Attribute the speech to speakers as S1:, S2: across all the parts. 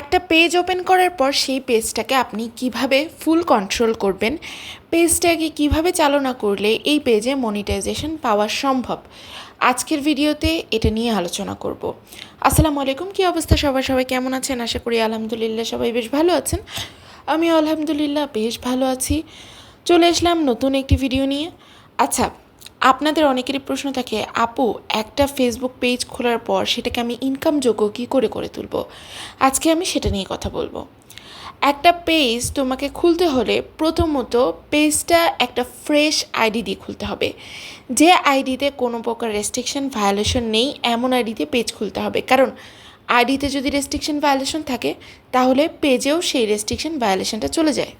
S1: একটা page open করার পর সেই পেজটাকে আপনি কীভাবে ফুল কন্ট্রোল করবেন পেজটাকে কীভাবে চালনা করলে এই পেজে মনিটাইজেশন পাওয়া সম্ভব? আজকের ভিডিওতে এটা নিয়ে আলোচনা করব। আসসালামু আলাইকুম, কী অবস্থা সবাই সবাই কেমন আছেন? আশা করি আলহামদুলিল্লাহ সবাই বেশ ভালো আছেন। আমি আলহামদুলিল্লাহ বেশ ভালো আছি। চলে আসলাম নতুন একটি ভিডিও নিয়ে। আচ্ছা আপনাদের অনেকেরই প্রশ্ন থাকে, আপু, একটা ফেসবুক পেজ খোলার পর সেটাকে আমি ইনকামযোগ্য কী করে করে তুলব? আজকে আমি সেটা নিয়ে কথা বলব। একটা পেজ তোমাকে খুলতে হলে প্রথমত পেজটা একটা ফ্রেশ আইডি দিয়ে খুলতে হবে। যে আইডিতে কোনো প্রকার রেস্ট্রিকশন ভায়োলেশন নেই, এমন আইডিতে পেজ খুলতে হবে। কারণ আইডিতে যদি রেস্ট্রিকশন ভায়োলেশন থাকে, তাহলে পেজেও সেই রেস্ট্রিকশন ভায়োলেশনটা চলে যায়।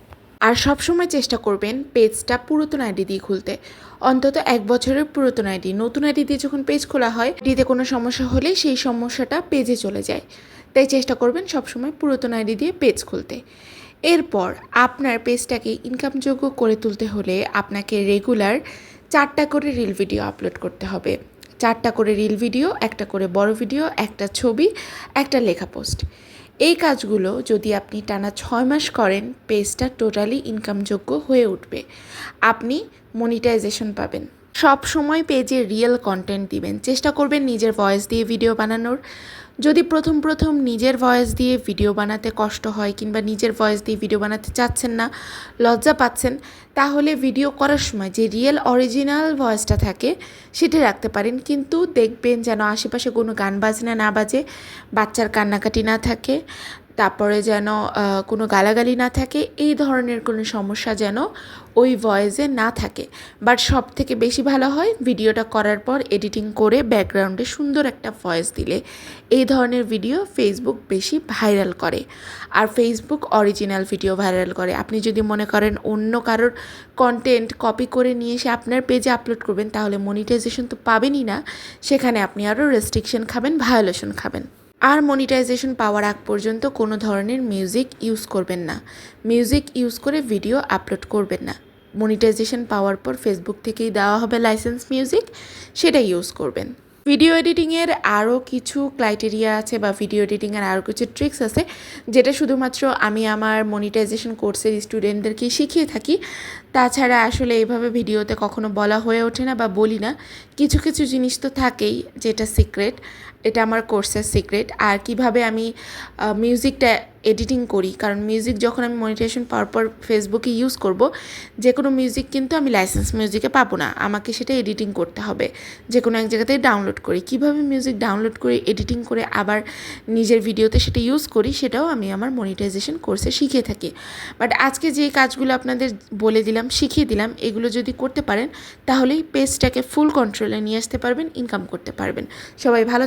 S1: আর সবসময় চেষ্টা করবেন পেজটা পুরাতন আইডি দিয়ে খুলতে। অন্তত এক বছরের পুরাতন আইডি। নতুন আইডি দিয়ে যখন পেজ খোলা হয় ডিতে কোনো সমস্যা হলে সেই সমস্যাটা পেজে চলে যায়। তাই চেষ্টা করবেন সবসময় পুরাতন আইডি দিয়ে পেজ খুলতে। এরপর আপনার পেজটাকে ইনকামযোগ্য করে তুলতে হলে আপনাকে রেগুলার চারটা করে রিল ভিডিও আপলোড করতে হবে। চারটা করে রিল ভিডিও, একটা করে বড় ভিডিও, একটা ছবি, একটা লেখা পোস্ট। এই কাজগুলো যদি আপনি টানা ছয় মাস করেন পেজটা টোটালি ইনকামযোগ্য হয়ে উঠবে। আপনি মনিটাইজেশন পাবেন। সব সময় পেজে রিয়েল কন্টেন্ট দিবেন। চেষ্টা করবেন নিজের ভয়েস দিয়ে ভিডিও বানানোর। যদি প্রথম প্রথম নিজের ভয়েস দিয়ে ভিডিও বানাতে কষ্ট হয় কিংবা নিজের ভয়েস দিয়ে ভিডিও বানাতে চাচ্ছেন না, লজ্জা পাচ্ছেন, তাহলে ভিডিও করার সময় যে রিয়েল অরিজিনাল ভয়েসটা থাকে সেটা রাখতে পারেন। কিন্তু দেখবেন যেন আশেপাশে কোনো গান বাজনা না বাজে, বাচ্চার কান্নাকাটি না থাকে, তারপরে যেন কোনো গালাগালি না থাকে, এই ধরনের কোনো সমস্যা যেন ওই ভয়েসে না থাকে। বাট সব থেকে বেশি ভালো হয় ভিডিওটা করার পর এডিটিং করে ব্যাকগ্রাউন্ডে সুন্দর একটা ভয়েস দিলে। এই ধরনের ভিডিও ফেসবুক বেশি ভাইরাল করে। আর ফেসবুক অরিজিনাল ভিডিও ভাইরাল করে। আপনি যদি মনে করেন অন্য কারোর কন্টেন্ট কপি করে নিয়ে এসে আপনার পেজে আপলোড করবেন, তাহলে মনিটাইজেশন তো পাবেনই না। সেখানে আপনি আরও রেস্ট্রিকশন খাবেন ভায়োলেশন খাবেন। আর মনিটাইজেশন পাওয়ার আগ পর্যন্ত কোনো ধরনের মিউজিক ইউজ করবেন না। মিউজিক ইউজ করে ভিডিও আপলোড করবেন না। মনিটাইজেশন পাওয়ার পর ফেসবুক থেকেই দেওয়া হবে লাইসেন্স মিউজিক সেটা ইউজ করবেন। ভিডিও এডিটিংয়ের আরও কিছু ক্রাইটেরিয়া আছে বা ভিডিও এডিটিংয়ের আরও কিছু ট্রিক্স আছে, যেটা শুধুমাত্র আমি আমার মনিটাইজেশন কোর্সের স্টুডেন্টদেরকে শিখিয়ে থাকি। তাছাড়া আসলে এইভাবে ভিডিওতে কখনো বলা হয়ে ওঠে না বা বলি না। কিছু কিছু জিনিস তো থাকেই যেটা সিক্রেট এটা আমার কোর্সের সিক্রেট আর কীভাবে আমি মিউজিকটা এডিটিং করি, কারণ মিউজিক যখন আমি মনিটাইজেশন পাওয়ার পর ফেসবুকে ইউজ করব যে কোনো মিউজিক কিন্তু আমি লাইসেন্স মিউজিকে পাবো না। আমাকে সেটা এডিটিং করতে হবে যে কোনো এক জায়গাতে ডাউনলোড করি। কীভাবে মিউজিক ডাউনলোড করে এডিটিং করে আবার নিজের ভিডিওতে সেটা ইউজ করি, সেটাও আমি আমার মনিটাইজেশন কোর্সে শিখিয়ে থাকি। বাট আজকে যে কাজগুলো আপনাদের বলে দিলাম, শিখিয়ে দিলাম, এগুলো যদি করতে পারেন, তাহলেই পেজটাকে ফুল কন্ট্রোলে নিয়ে আসতে পারবেন ইনকাম করতে পারবেন। সবাই ভালো